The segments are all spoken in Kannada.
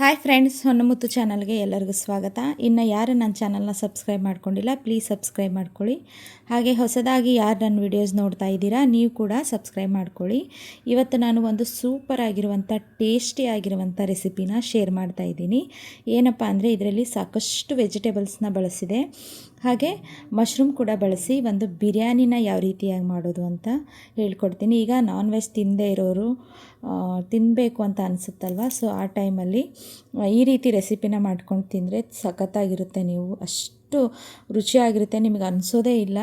ಹಾಯ್ ಫ್ರೆಂಡ್ಸ್ ಹೊನ್ನಮುತ್ತು ಚಾನಲ್ಗೆ ಎಲ್ಲರಿಗೂ ಸ್ವಾಗತ. ಇನ್ನು ಯಾರು ನನ್ನ ಚಾನಲ್ನ ಸಬ್ಸ್ಕ್ರೈಬ್ ಮಾಡ್ಕೊಂಡಿಲ್ಲ ಪ್ಲೀಸ್ ಸಬ್ಸ್ಕ್ರೈಬ್ ಮಾಡ್ಕೊಳ್ಳಿ. ಹಾಗೆ ಹೊಸದಾಗಿ ಯಾರು ನನ್ನ ವಿಡಿಯೋಸ್ ನೋಡ್ತಾ ಇದ್ದೀರಾ, ನೀವು ಕೂಡ ಸಬ್ಸ್ಕ್ರೈಬ್ ಮಾಡ್ಕೊಳ್ಳಿ. ಇವತ್ತು ನಾನು ಒಂದು ಸೂಪರ್ ಆಗಿರುವಂಥ ಟೇಸ್ಟಿ ಆಗಿರುವಂಥ ರೆಸಿಪಿನ ಶೇರ್ ಮಾಡ್ತಾ ಇದ್ದೀನಿ. ಏನಪ್ಪ ಅಂದರೆ, ಇದರಲ್ಲಿ ಸಾಕಷ್ಟು ವೆಜಿಟೇಬಲ್ಸ್ನ ಬಳಸಿದೆ. ಹಾಗೆ ಮಶ್ರೂಮ್ ಕೂಡ ಬಳಸಿ ಒಂದು ಬಿರಿಯಾನಿನ ಯಾವ ರೀತಿಯಾಗಿ ಮಾಡೋದು ಅಂತ ಹೇಳ್ಕೊಡ್ತೀನಿ. ಈಗ ನಾನ್ ವೆಜ್ ತಿನ್ನದೇ ಇರೋರು ತಿನ್ನಬೇಕು ಅಂತ ಅನಿಸುತ್ತಲ್ವ? ಸೊ ಆ ಟೈಮಲ್ಲಿ ಈ ರೀತಿ ರೆಸಿಪಿನ ಮಾಡ್ಕೊಂಡು ತಿಂದರೆ ಸಖತ್ತಾಗಿರುತ್ತೆ ನೀವು. ಅಷ್ಟು ರುಚಿಯಾಗಿರುತ್ತೆ. ನಿಮಗೆ ಅನಿಸೋದೇ ಇಲ್ಲ.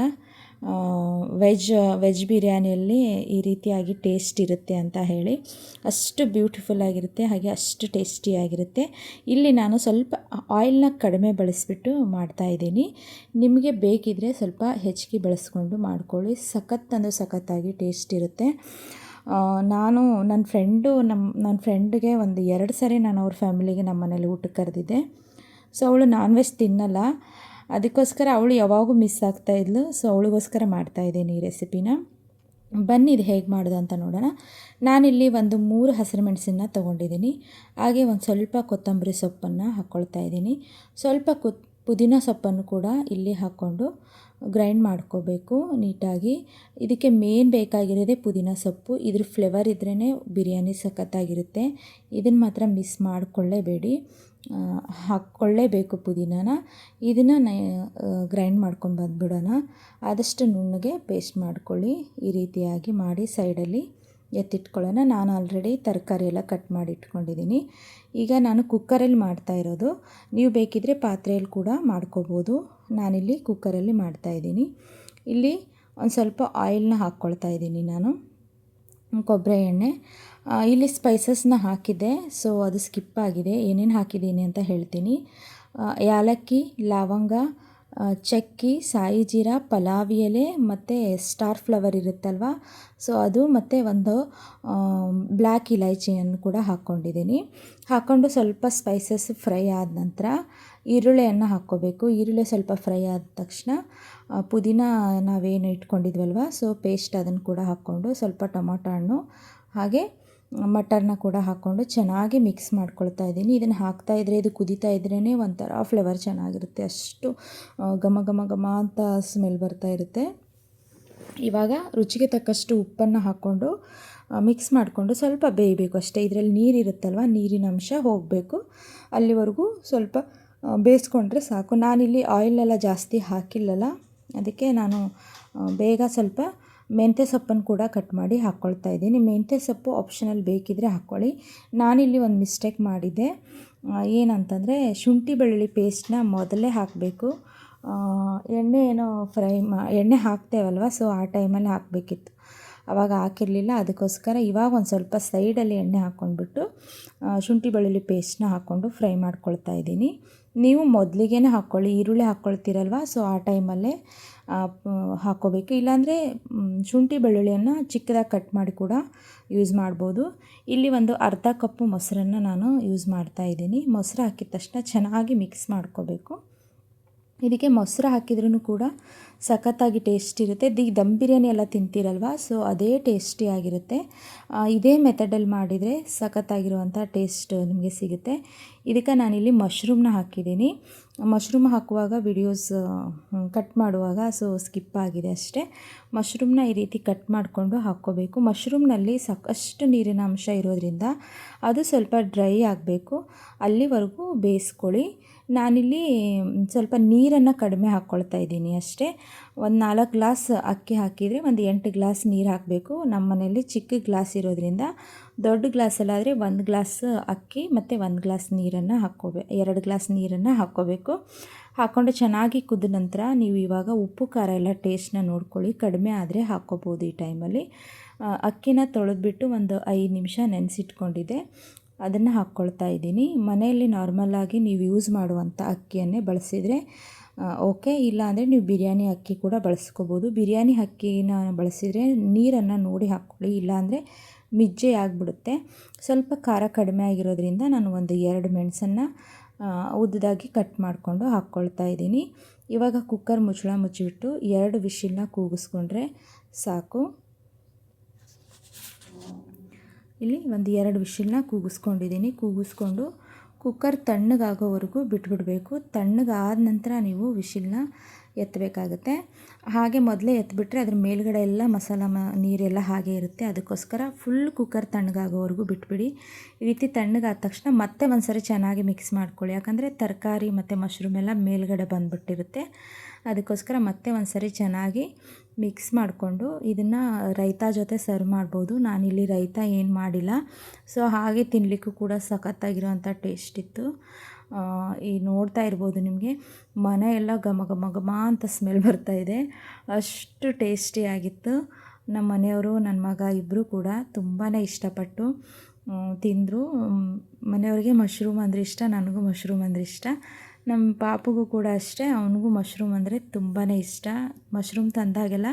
ವೆಜ್ ವೆಜ್ ಬಿರಿಯಾನಿಯಲ್ಲಿ ಈ ರೀತಿಯಾಗಿ ಟೇಸ್ಟ್ ಇರುತ್ತೆ ಅಂತ ಹೇಳಿ ಅಷ್ಟು ಬ್ಯೂಟಿಫುಲ್ ಆಗಿರುತ್ತೆ, ಹಾಗೆ ಅಷ್ಟು ಟೇಸ್ಟಿಯಾಗಿರುತ್ತೆ ಇಲ್ಲಿ ನಾನು ಸ್ವಲ್ಪ ಆಯಿಲ್ನ ಕಡಿಮೆ ಬಳಸಿಬಿಟ್ಟು ಮಾಡ್ತಾ ಇದ್ದೀನಿ. ನಿಮಗೆ ಬೇಕಿದ್ದರೆ ಸ್ವಲ್ಪ ಹೆಚ್ಚಿಗೆ ಬಳಸ್ಕೊಂಡು ಮಾಡ್ಕೊಳ್ಳಿ. ಸಖತ್ ಅಂದರೆ ಸಖತ್ತಾಗಿ ಟೇಸ್ಟ್ ಇರುತ್ತೆ. ನಾನು ನನ್ನ ಫ್ರೆಂಡು, ನಮ್ಮ, ನನ್ನ ಫ್ರೆಂಡ್ಗೆ ಒಂದು ಎರಡು ಸರಿ ನಾನು ಅವ್ರ ಫ್ಯಾಮಿಲಿಗೆ ನಮ್ಮ ಮನೇಲಿ ಊಟಕ್ಕೆ ಕರೆದಿದ್ದೆ. ಸೊ ಅವಳು ನಾನ್ ವೆಜ್ ತಿನ್ನಲ್ಲ. ಅದಕ್ಕೋಸ್ಕರ ಅವಳು ಯಾವಾಗೂ ಮಿಸ್ ಆಗ್ತಾ ಇದ್ಲು. ಸೊ ಅವಳಿಗೋಸ್ಕರ ಮಾಡ್ತಾಯಿದ್ದೀನಿ ಈ ರೆಸಿಪಿನ ಬನ್ನಿ, ಇದು ಹೇಗೆ ಮಾಡೋದು ಅಂತ ನೋಡೋಣ. ನಾನಿಲ್ಲಿ ಒಂದು ಮೂರು ಹಸಿರು ಮೆಣಸನ್ನ ತೊಗೊಂಡಿದ್ದೀನಿ. ಹಾಗೆ ಒಂದು ಸ್ವಲ್ಪ ಕೊತ್ತಂಬರಿ ಸೊಪ್ಪನ್ನು ಹಾಕ್ಕೊಳ್ತಾ ಇದ್ದೀನಿ. ಸ್ವಲ್ಪ ಕುತ್ ಪುದೀನ ಸೊಪ್ಪನ್ನು ಕೂಡ ಇಲ್ಲಿ ಹಾಕ್ಕೊಂಡು ಗ್ರೈಂಡ್ ಮಾಡ್ಕೋಬೇಕು ನೀಟಾಗಿ. ಇದಕ್ಕೆ ಮೇನ್ ಬೇಕಾಗಿರೋದೇ ಪುದೀನ ಸೊಪ್ಪು. ಇದ್ರ ಫ್ಲೇವರ್ ಇದ್ರೇ ಬಿರಿಯಾನಿ ಸಖತ್ತಾಗಿರುತ್ತೆ. ಇದನ್ನು ಮಾತ್ರ ಮಿಸ್ ಮಾಡಿಕೊಳ್ಳೇಬೇಡಿ ಹಾಕ್ಕೊಳ್ಳೇಬೇಕು ಪುದೀನಾನ. ಇದನ್ನು ಗ್ರೈಂಡ್ ಮಾಡ್ಕೊಂಡು ಬಂದ್ಬಿಡೋಣ ಆದಷ್ಟು ನುಣ್ಣಗೆ ಪೇಸ್ಟ್ ಮಾಡ್ಕೊಳ್ಳಿ. ಈ ರೀತಿಯಾಗಿ ಮಾಡಿ ಸೈಡಲ್ಲಿ ಎತ್ತಿಟ್ಕೊಳ್ಳೋಣ. ನಾನು ಆಲ್ರೆಡಿ ತರಕಾರಿ ಎಲ್ಲ ಕಟ್ ಮಾಡಿ ಇಟ್ಕೊಂಡಿದ್ದೀನಿ. ಈಗ ನಾನು ಕುಕ್ಕರಲ್ಲಿ ಮಾಡ್ತಾ ಇರೋದು. ನೀವು ಬೇಕಿದ್ದರೆ ಪಾತ್ರೆಯಲ್ಲಿ ಕೂಡ ಮಾಡ್ಕೋಬೋದು. ನಾನಿಲ್ಲಿ ಕುಕ್ಕರಲ್ಲಿ ಮಾಡ್ತಾಯಿದ್ದೀನಿ ಇಲ್ಲಿ ಒಂದು ಸ್ವಲ್ಪ ಆಯಿಲ್ನ ಹಾಕ್ಕೊಳ್ತಾ ಇದ್ದೀನಿ ನಾನು. ಕೊಬ್ಬರಿ ಎಣ್ಣೆ. ಇಲ್ಲಿ ಸ್ಪೈಸಸ್ನ ಹಾಕಿದ್ದೆ. ಸೊ ಅದು ಸ್ಕಿಪ್ ಆಗಿದೆ. ಏನೇನು ಹಾಕಿದ್ದೀನಿ ಅಂತ ಹೇಳ್ತೀನಿ. ಯಾಲಕ್ಕಿ, ಲವಂಗ ಚಕ್ಕಿ, ಸಾಯಿ ಜೀರಾ, ಪಲಾವಿ ಎಲೆ ಮತ್ತು ಸ್ಟಾರ್ ಫ್ಲವರ್ ಇರುತ್ತಲ್ವ? ಸೊ ಅದು ಮತ್ತು ಒಂದು ಬ್ಲ್ಯಾಕ್ ಇಲೈಚಿಯನ್ನು ಕೂಡ ಹಾಕ್ಕೊಂಡಿದ್ದೀನಿ. ಹಾಕ್ಕೊಂಡು ಸ್ವಲ್ಪ ಸ್ಪೈಸಸ್ ಫ್ರೈ ಆದ ನಂತರ ಈರುಳ್ಳಿಯನ್ನು ಹಾಕ್ಕೋಬೇಕು. ಈರುಳ್ಳಿ ಸ್ವಲ್ಪ ಫ್ರೈ ಆದ ತಕ್ಷಣ ಪುದೀನ ನಾವೇನು ಇಟ್ಕೊಂಡಿದ್ವಲ್ವ? ಸೊ ಪೇಸ್ಟ್ ಅದನ್ನು ಕೂಡ ಹಾಕ್ಕೊಂಡು ಸ್ವಲ್ಪ ಟೊಮೊಟೊ ಹಣ್ಣು ಹಾಗೆ ಮಟರ್ನ ಕೂಡ ಹಾಕ್ಕೊಂಡು ಚೆನ್ನಾಗಿ ಮಿಕ್ಸ್ ಮಾಡ್ಕೊಳ್ತಾ ಇದ್ದೀನಿ. ಇದನ್ನು ಹಾಕ್ತಾ ಇದ್ದರೆ ಇದು ಕುದೀತಾ ಇದ್ರೇ ಒಂಥರ ಫ್ಲೇವರ್ ಚೆನ್ನಾಗಿರುತ್ತೆ. ಅಷ್ಟು ಘಮ ಘಮ ಘಮ ಅಂತ ಸ್ಮೆಲ್ ಬರ್ತಾ ಇರುತ್ತೆ. ಇವಾಗ ರುಚಿಗೆ ತಕ್ಕಷ್ಟು ಉಪ್ಪನ್ನು ಹಾಕ್ಕೊಂಡು ಮಿಕ್ಸ್ ಮಾಡಿಕೊಂಡು ಸ್ವಲ್ಪ ಬೇಯಬೇಕು. ಅಷ್ಟೇ ಇದರಲ್ಲಿ ನೀರಿರುತ್ತಲ್ವ, ನೀರಿನ ಅಂಶ ಹೋಗಬೇಕು. ಅಲ್ಲಿವರೆಗೂ ಸ್ವಲ್ಪ ಬೇಯಿಸ್ಕೊಂಡ್ರೆ ಸಾಕು. ನಾನಿಲ್ಲಿ ಆಯಿಲೆಲ್ಲ ಜಾಸ್ತಿ ಹಾಕಿಲ್ಲಲ್ಲ, ಅದಕ್ಕೆ ನಾನು ಬೇಗ ಸ್ವಲ್ಪ ಮೆಂತ್ಯ ಸೊಪ್ಪನ್ನು ಕೂಡ ಕಟ್ ಮಾಡಿ ಹಾಕ್ಕೊಳ್ತಾ ಇದ್ದೀನಿ. ಮೆಂತ್ಯ ಸೊಪ್ಪು ಆಪ್ಷನಲ್ ಬೇಕಿದ್ದರೆ ಹಾಕ್ಕೊಳ್ಳಿ ನಾನಿಲ್ಲಿ ಒಂದು ಮಿಸ್ಟೇಕ್ ಮಾಡಿದ್ದೆ. ಏನಂತಂದರೆ ಶುಂಠಿ ಬೆಳ್ಳುಳ್ಳಿ ಪೇಸ್ಟ್ನ ಮೊದಲೇ ಹಾಕಬೇಕು. ಎಣ್ಣೆ ಏನೋ ಫ್ರೈ ಮಾ, ಎಣ್ಣೆ ಹಾಕ್ತೇವಲ್ವ ಸೊ ಆ ಟೈಮಲ್ಲಿ ಹಾಕಬೇಕಿತ್ತು. ಅವಾಗ ಹಾಕಿರಲಿಲ್ಲ. ಅದಕ್ಕೋಸ್ಕರ ಇವಾಗ ಒಂದು ಸ್ವಲ್ಪ ಸೈಡಲ್ಲಿ ಎಣ್ಣೆ ಹಾಕ್ಕೊಂಡ್ಬಿಟ್ಟು ಶುಂಠಿ ಬೆಳ್ಳುಳ್ಳಿ ಪೇಸ್ಟ್ನ ಹಾಕ್ಕೊಂಡು ಫ್ರೈ ಮಾಡ್ಕೊಳ್ತಾ ಇದ್ದೀನಿ. ನೀವು ಮೊದಲಿಗೆ ಹಾಕ್ಕೊಳ್ಳಿ ಈರುಳ್ಳಿ ಹಾಕ್ಕೊಳ್ತೀರಲ್ವ ಸೊ ಆ ಟೈಮಲ್ಲೇ ಹಾಕ್ಕೋಬೇಕು ಇಲ್ಲಾಂದರೆ ಶುಂಠಿ ಬೆಳ್ಳುಳ್ಳಿಯನ್ನು ಚಿಕ್ಕದಾಗಿ ಕಟ್ ಮಾಡಿ ಕೂಡ ಯೂಸ್ ಮಾಡ್ಬೋದು. ಇಲ್ಲಿ ಒಂದು ಅರ್ಧ ಕಪ್ಪು ಮೊಸರನ್ನು ನಾನು ಯೂಸ್ ಮಾಡ್ತಾ ಇದ್ದೀನಿ. ಮೊಸರು ಹಾಕಿದ ತಕ್ಷಣ ಚೆನ್ನಾಗಿ ಮಿಕ್ಸ್ ಮಾಡ್ಕೋಬೇಕು. ಇದಕ್ಕೆ ಮೊಸರು ಹಾಕಿದ್ರೂ ಕೂಡ ಸಖತ್ತಾಗಿ ಟೇಸ್ಟ್ ಇರುತ್ತೆ. ದಿ ದಮ್ ಬಿರಿಯಾನಿ ಎಲ್ಲ ತಿಂತೀರಲ್ವ? ಸೊ ಅದೇ ಟೇಸ್ಟಿ ಆ, ಇದೇ ಮೆಥಡಲ್ಲಿ ಮಾಡಿದರೆ ಸಖತ್ತಾಗಿರುವಂಥ ಟೇಸ್ಟ್ ನಿಮಗೆ ಸಿಗುತ್ತೆ. ಇದಕ್ಕೆ ನಾನಿಲ್ಲಿ ಮಶ್ರೂಮ್ನ ಹಾಕಿದ್ದೀನಿ. ಮಶ್ರೂಮ್ ಹಾಕುವಾಗ ವಿಡಿಯೋಸ್ ಕಟ್ ಮಾಡುವಾಗ ಸೊ ಸ್ಕಿಪ್ ಆಗಿದೆ ಅಷ್ಟೇ. ಮಶ್ರೂಮ್ನ ಈ ರೀತಿ ಕಟ್ ಮಾಡಿಕೊಂಡು ಹಾಕ್ಕೋಬೇಕು. ಮಶ್ರೂಮ್ನಲ್ಲಿ ಸಾಕಷ್ಟು ನೀರಿನ ಅಂಶ ಇರೋದ್ರಿಂದ ಅದು ಸ್ವಲ್ಪ ಡ್ರೈ ಆಗಬೇಕು. ಅಲ್ಲಿವರೆಗೂ ಬೇಯಿಸ್ಕೊಳ್ಳಿ. ನಾನಿಲ್ಲಿ, ಸ್ವಲ್ಪ ನೀರನ್ನು ಕಡಿಮೆ ಹಾಕ್ಕೊಳ್ತಾ ಇದ್ದೀನಿ ಅಷ್ಟೇ. ಒಂದು ನಾಲ್ಕು ಗ್ಲಾಸ್ ಅಕ್ಕಿ ಹಾಕಿದರೆ ಒಂದು ಎಂಟು ಗ್ಲಾಸ್ ನೀರು ಹಾಕಬೇಕು. ನಮ್ಮ ಮನೆಯಲ್ಲಿ ಚಿಕ್ಕ ಗ್ಲಾಸ್ ಇರೋದ್ರಿಂದ ದೊಡ್ಡ ಗ್ಲಾಸಲ್ಲಾದರೆ ಒಂದು ಗ್ಲಾಸ್ ಅಕ್ಕಿ ಮತ್ತು ಒಂದು ಗ್ಲಾಸ್ ನೀರನ್ನು ಹಾಕ್ಕೋಬೇ, ಎರಡು ಗ್ಲಾಸ್ ನೀರನ್ನು ಹಾಕ್ಕೋಬೇಕು. ಹಾಕ್ಕೊಂಡು ಚೆನ್ನಾಗಿ ಕುದ ನಂತರ ನೀವು ಇವಾಗ ಉಪ್ಪು, ಖಾರ ಎಲ್ಲ ಟೇಸ್ಟ್ನ ನೋಡ್ಕೊಳ್ಳಿ. ಕಡಿಮೆ ಆದರೆ ಹಾಕ್ಕೋಬೋದು ಈ ಟೈಮಲ್ಲಿ. ಅಕ್ಕಿನ ತೊಳೆದ್ಬಿಟ್ಟು ಒಂದು ಐದು ನಿಮಿಷ ನೆನೆಸಿಟ್ಕೊಂಡಿದೆ. ಅದನ್ನು ಹಾಕ್ಕೊಳ್ತಾ ಇದ್ದೀನಿ. ಮನೆಯಲ್ಲಿ ನಾರ್ಮಲ್ಲಾಗಿ ನೀವು ಯೂಸ್ ಮಾಡುವಂಥ ಅಕ್ಕಿಯನ್ನೇ ಬಳಸಿದರೆ ಓಕೆ. ಇಲ್ಲ ಅಂದರೆ ನೀವು ಬಿರಿಯಾನಿ ಅಕ್ಕಿ ಕೂಡ ಬಳಸ್ಕೋಬೋದು. ಬಿರಿಯಾನಿ ಅಕ್ಕಿನ ಬಳಸಿದರೆ ನೀರನ್ನು ನೋಡಿ ಹಾಕ್ಕೊಳ್ಳಿ. ಇಲ್ಲಾಂದರೆ ಮಿಜ್ಜೆ ಆಗಿಬಿಡುತ್ತೆ. ಸ್ವಲ್ಪ ಖಾರ ಕಡಿಮೆ ಆಗಿರೋದ್ರಿಂದ ನಾನು ಒಂದು ಎರಡು ಮೆಣಸನ್ನು ಉದ್ದದಾಗಿ ಕಟ್ ಮಾಡಿಕೊಂಡು ಹಾಕ್ಕೊಳ್ತಾ ಇದ್ದೀನಿ. ಇವಾಗ ಕುಕ್ಕರ್ ಮುಚ್ಚಳ ಮುಚ್ಚಿಬಿಟ್ಟು ಎರಡು ವಿಷಿಲ್ನ ಕೂಗಿಸ್ಕೊಂಡ್ರೆ ಸಾಕು. ಇಲ್ಲಿ ಒಂದು ಎರಡು ವಿಷಿಲ್ನ ಕೂಗಿಸ್ಕೊಂಡಿದ್ದೀನಿ. ಕೂಗಿಸ್ಕೊಂಡು ಕುಕ್ಕರ್ ತಣ್ಣಗಾಗೋವರೆಗೂ ಬಿಟ್ಬಿಡಬೇಕು. ತಣ್ಣಗಾದ ನಂತರ ನೀವು ವಿಶಿಲ್ನ ಎತ್ತಬೇಕಾಗುತ್ತೆ. ಹಾಗೆ ಮೊದಲೇ ಎತ್ತಿಬಿಟ್ರೆ ಅದ್ರ ಮೇಲ್ಗಡೆ ಎಲ್ಲ ಮಸಾಲ ಮ, ನೀರೆಲ್ಲ ಹಾಗೆ ಇರುತ್ತೆ. ಅದಕ್ಕೋಸ್ಕರ ಫುಲ್ ಕುಕ್ಕರ್ ತಣ್ಣಗಾಗೋವರೆಗೂ ಬಿಟ್ಬಿಡಿ. ಈ ರೀತಿ ತಣ್ಣಗಾದ ತಕ್ಷಣ ಮತ್ತೆ ಒಂದು ಸರಿ ಚೆನ್ನಾಗಿ ಮಿಕ್ಸ್ ಮಾಡ್ಕೊಳ್ಳಿ. ಯಾಕಂದರೆ ತರಕಾರಿ ಮತ್ತು ಮಶ್ರೂಮ್ ಎಲ್ಲ ಮೇಲ್ಗಡೆ ಬಂದುಬಿಟ್ಟಿರುತ್ತೆ. ಅದಕ್ಕೋಸ್ಕರ ಮತ್ತೆ ಒಂದು ಸರಿ ಚೆನ್ನಾಗಿ ಮಿಕ್ಸ್ ಮಾಡಿಕೊಂಡು ಇದನ್ನು ರೈತ ಜೊತೆ ಸರ್ವ್ ಮಾಡ್ಬೋದು. ನಾನಿಲ್ಲಿ ರೈತ ಏನು ಮಾಡಿಲ್ಲ. ಸೊ ಹಾಗೆ ತಿನ್ನಲಿಕ್ಕೂ ಕೂಡ ಸಖತ್ತಾಗಿರೋವಂಥ ಟೇಸ್ಟ್ ಇತ್ತು. ಈ ನೋಡ್ತಾ ಇರ್ಬೋದು ನಿಮಗೆ. ಮನೆ ಎಲ್ಲ ಘಮ ಘಮ ಘಮ ಅಂತ ಸ್ಮೆಲ್ ಬರ್ತಾ ಇದೆ. ಅಷ್ಟು ಟೇಸ್ಟಿಯಾಗಿತ್ತು ನಮ್ಮ ಮನೆಯವರು ನನ್ನ ಮಗ ಇಬ್ಬರು ಕೂಡ ತುಂಬಾ ಇಷ್ಟಪಟ್ಟು ತಿಂದರು. ಮನೆಯವ್ರಿಗೆ ಮಶ್ರೂಮ್ ಅಂದರೆ ಇಷ್ಟ, ನನಗೂ ಮಶ್ರೂಮ್ ಅಂದರೆ ಇಷ್ಟ. ನಮ್ಮ ಪಾಪುಗೂ ಕೂಡ ಅಷ್ಟೇ, ಅವನಿಗೂ ಮಶ್ರೂಮ್ ಅಂದರೆ ತುಂಬಾ ಇಷ್ಟ. ಮಶ್ರೂಮ್ ತಂದಾಗೆಲ್ಲ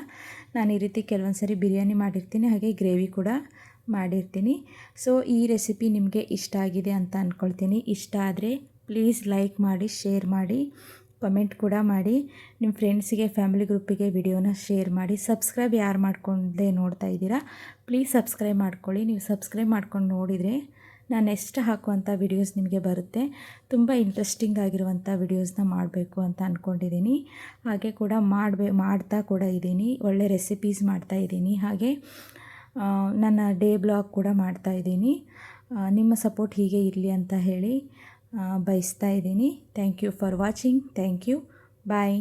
ನಾನು ಈ ರೀತಿ ಕೆಲವೊಂದು ಸರಿ ಬಿರಿಯಾನಿ ಮಾಡಿರ್ತೀನಿ, ಹಾಗೆ ಗ್ರೇವಿ ಕೂಡ ಮಾಡಿರ್ತೀನಿ. ಸೊ ಈ ರೆಸಿಪಿ ನಿಮಗೆ ಇಷ್ಟ ಆಗಿದೆ ಅಂತ ಅಂದ್ಕೊಳ್ತೀನಿ ಇಷ್ಟ ಆದರೆ ಪ್ಲೀಸ್ ಲೈಕ್ ಮಾಡಿ, ಶೇರ್ ಮಾಡಿ, ಕಮೆಂಟ್ ಕೂಡ ಮಾಡಿ. ನಿಮ್ಮ ಫ್ರೆಂಡ್ಸಿಗೆ, ಫ್ಯಾಮಿಲಿ ಗ್ರೂಪಿಗೆ ವಿಡಿಯೋನ ಶೇರ್ ಮಾಡಿ. ಸಬ್ಸ್ಕ್ರೈಬ್ ಯಾರು ಮಾಡ್ಕೊಂಡೇ ನೋಡ್ತಾ ಇದ್ದೀರಾ, ಪ್ಲೀಸ್ ಸಬ್ಸ್ಕ್ರೈಬ್ ಮಾಡ್ಕೊಳ್ಳಿ. ನೀವು ಸಬ್ಸ್ಕ್ರೈಬ್ ಮಾಡ್ಕೊಂಡು ನೋಡಿದರೆ ನಾನು ಎಷ್ಟು ಹಾಕುವಂಥ ವಿಡಿಯೋಸ್ ನಿಮಗೆ ಬರುತ್ತೆ, ತುಂಬ ಇಂಟ್ರೆಸ್ಟಿಂಗ್ ಆಗಿರುವಂಥ ವಿಡಿಯೋಸ್ನ ಮಾಡಬೇಕು ಅಂತ ಅಂದ್ಕೊಂಡಿದ್ದೀನಿ ಹಾಗೆ ಕೂಡ ಮಾಡಬೇ, ಮಾಡ್ತಾ ಕೂಡ ಇದ್ದೀನಿ, ಒಳ್ಳೆ ರೆಸಿಪೀಸ್ ಮಾಡ್ತಾ ಇದ್ದೀನಿ. ಹಾಗೆ ನನ್ನ ಡೇ ಬ್ಲಾಗ್ ಕೂಡ ಮಾಡ್ತಾ ಇದ್ದೀನಿ. ನಿಮ್ಮ ಸಪೋರ್ಟ್ ಹೀಗೆ ಇರಲಿ ಅಂತ ಹೇಳಿ. ಬಯಸ್ತಾ ಇದ್ದೀನಿ. Thank you for watching thank you bye